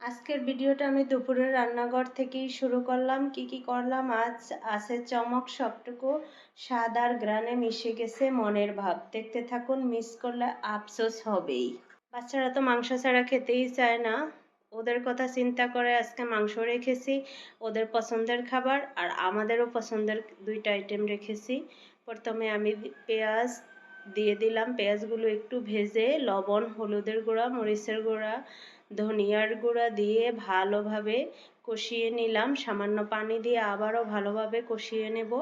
আজকের ভিডিওটা আমি দুপুরের রান্নাঘর থেকেই শুরু করলাম। কি কি করলাম? আজ আছে চমক সবটুকু। স্বাদ আর গ্রানে মিশে গেছে মনের ভাব। দেখতে থাকুন মিস করলে আফসোস হবেই। বাচ্চারা তো মাংস ছাড়া খেতেই চায় না। ওদের কথা চিন্তা করে আজকে মাংস রেখেছি, ওদের পছন্দের খাবার আর আমাদেরও পছন্দের দুইটা আইটেম রেখেছি। প্রথমে আমি পেঁয়াজ দিয়ে দিলাম। পেঁয়াজগুলো একটু ভেজে লবণ, হলুদের গুঁড়া, মরিচের গুঁড়া ধনিয়ার গুঁড়া দিয়ে ভালোভাবে কষিয়ে নিলাম। সামান্য পানি দিয়ে আবারও ভালোভাবে কষিয়ে নেব।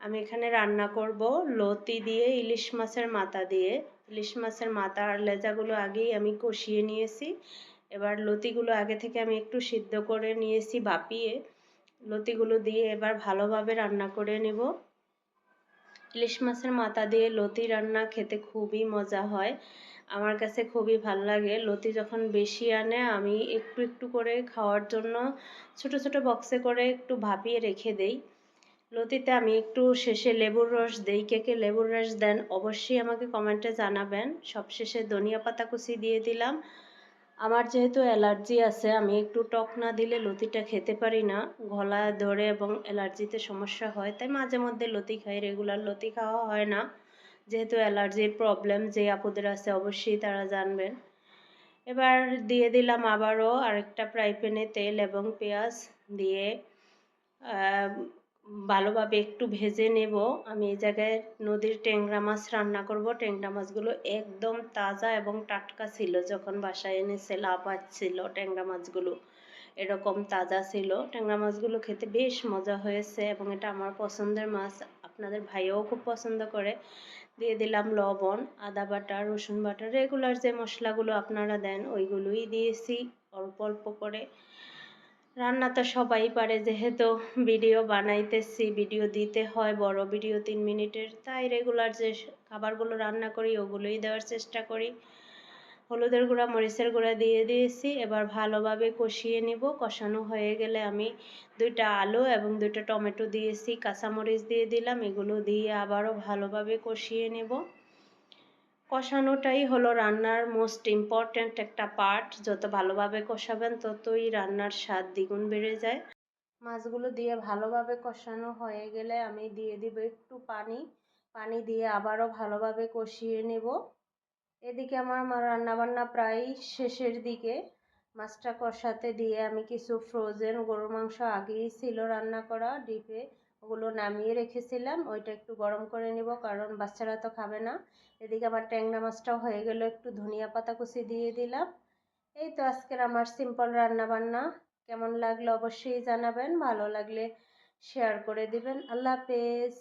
আমি এখানে রান্না করব লতি দিয়ে ইলিশ মাছের মাথা দিয়ে। ইলিশ মাছের মাথা আর লেজাগুলো আগেই আমি কষিয়ে নিয়েছি। এবার লতিগুলো আগে থেকে আমি একটু সিদ্ধ করে নিয়েছি বাপিয়ে। লতিগুলো দিয়ে এবার ভালোভাবে রান্না করে নেব। ইলিশ মাছের মাথা দিয়ে লতি রান্না খেতে খুবই মজা হয়। আমার কাছে খুবই ভালো লাগে। লতি যখন বেশি আনে, আমি একটু একটু করে খাওয়ার জন্য ছোট ছোট বক্সে করে একটু ভাপিয়ে রেখে দেই। লতিতে আমি একটু শেষে লেবুর রস দেই। কে কে লেবুর রস দেন অবশ্যই আমাকে কমেন্টে জানাবেন। সবশেষে ধনিয়া পাতা কুচি দিয়ে দিলাম। আমার যেহেতু অ্যালার্জি আছে, আমি একটু টক না দিলে লতিটা খেতে পারি না। গলা ধরে এবং অ্যালার্জিতে সমস্যা হয়, তাই মাঝে মধ্যে লতি খাই। রেগুলার লতি খাওয়া হয় না। যেহেতু অ্যালার্জির প্রবলেম যে আপুদের আছে, অবশ্যই তারা জানবেন। এবার দিয়ে দিলাম আবারও আরেকটা ফ্রাই প্যানে তেল এবং পেঁয়াজ দিয়ে ভালোভাবে একটু ভেজে নেব। আমি এই জায়গায় নদীর ট্যাংরা মাছ রান্না করব। ট্যাংরা মাছগুলো একদম তাজা এবং টাটকা ছিল যখন বাসায় এনেছে লাভ ছিল ট্যাংরা মাছগুলো। এরকম তাজা ছিল। ট্যাংরা মাছগুলো খেতে বেশ মজা হয়েছে এবং এটা আমার পছন্দের মাছ। আপনাদের ভাইও খুব পছন্দ করে। দিয়ে দিলাম লবণ, আদা বাটা, রসুন বাটা রেগুলার যে মশলাগুলো আপনারা দেন ওইগুলোই দিয়েছি অল্প অল্প করে। রান্না তো সবাই পারে, যেহেতু ভিডিও বানাইতেছি, ভিডিও দিতে হয়, বড় ভিডিও তিন মিনিটের। তাই রেগুলার যে খাবারগুলো রান্না করি, ওগুলোই দেওয়ার চেষ্টা করি। হলুদের গুঁড়া, মরিচের গুঁড়া দিয়ে দিয়েছি। এবার ভালোভাবে কষিয়ে নিব। কষানো হয়ে গেলে আমি দুইটা আলু এবং দুইটা টমেটো দিয়েছি, কাঁচামরিচ দিয়ে দিলাম। এগুলো দিয়ে আবারও ভালোভাবে কষিয়ে নেব। কষানোটাই হলো রান্নার মোস্ট ইম্পর্ট্যান্ট একটা পার্ট যত ভালোভাবে কষাবেন, ততই রান্নার স্বাদ দ্বিগুণ বেড়ে যায়। মাছগুলো দিয়ে ভালোভাবে কষানো হয়ে গেলে আমি দিয়ে দিব একটু পানি। পানি দিয়ে আবারও ভালোভাবে কষিয়ে নেব। এদিকে আমার রান্নাবান্না প্রায় শেষের দিকে। মাছটা কষাতে দিয়ে আমি কিছু ফ্রোজেন গরুর মাংস আগেই ছিল রান্না করা, ডিপে ওগুলো নামিয়ে রেখেছিলাম। ওইটা একটু গরম করে নিব কারণ বাচ্চারা তো খাবে না। এদিকে আমার ট্যাংরা মাছটাও হয়ে গেল, একটু ধনিয়া পাতা কুচি দিয়ে দিলাম। এই তো আজকের আমার সিম্পল রান্নাবান্না। কেমন লাগল অবশ্যই জানাবেন, ভালো লাগলে শেয়ার করে দিবেন। আল্লাহ হাফেজ।